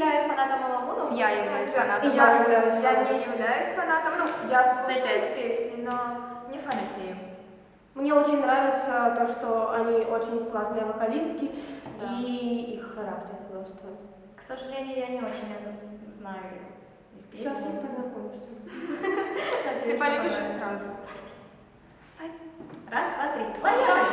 фанатом. И Я, я являюсь я фанатом. не являюсь фанатом, ну, я слушаю Опять. песни, но не фанатею. Мне очень нравится то, что они очень классные вокалистки Да. и их характер просто. К сожалению, я не очень я знаю их Сейчас песни. ты познакомишься. Ты полюбишь их сразу. Раз, два, три. Поехали!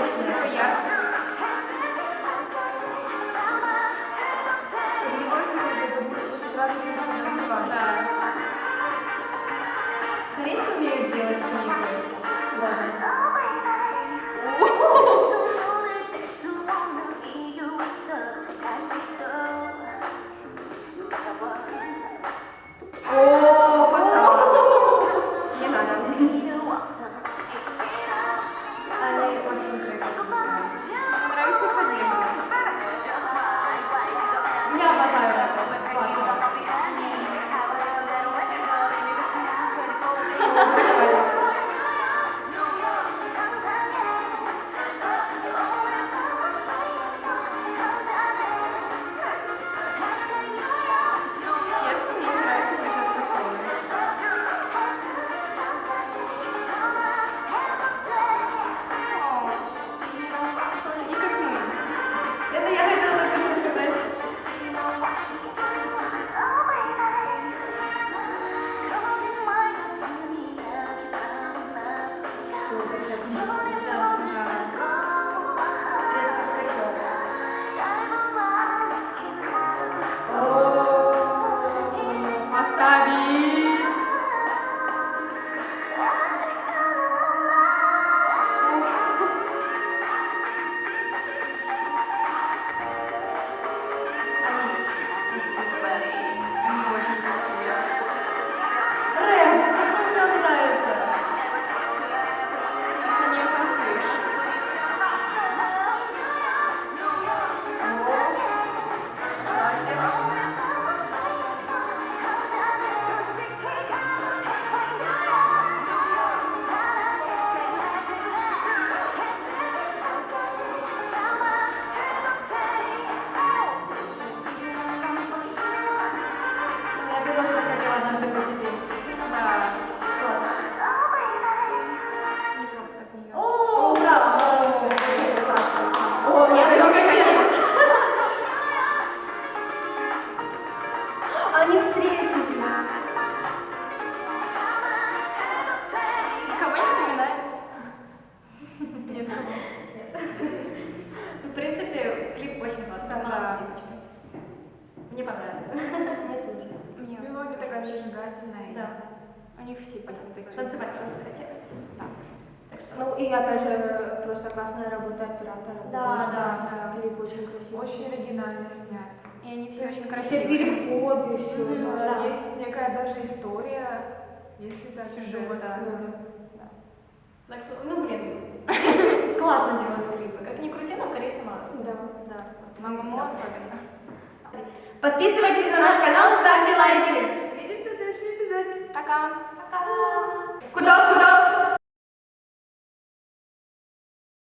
Thank you. Bye. Однажды посидеть. Да. Класс. Неплохо так нее. О, браво. Классно. О, Я они- наконец. они встретились. Никого не напоминает? Нет. Нет. В принципе, клип очень классный. Да. Мне понравился. Мне Мелодия такая зажигательная. Да. У них все песни такие. Танцевать тоже захотелось. Да. Так что... Ну и опять же, просто классная работа оператора. Да, да, да. Клип очень красивый. Очень оригинально снят. И они все очень Все красивые. переходы, все. Мгм, Тоже да. есть некая даже история, если так Сюжет, да. Так что, ну блин, классно делают клипы. Как ни крути, но корейцы молодцы. Да. Да. Мамамо особенно. Подписывайтесь на наш канал, Пока.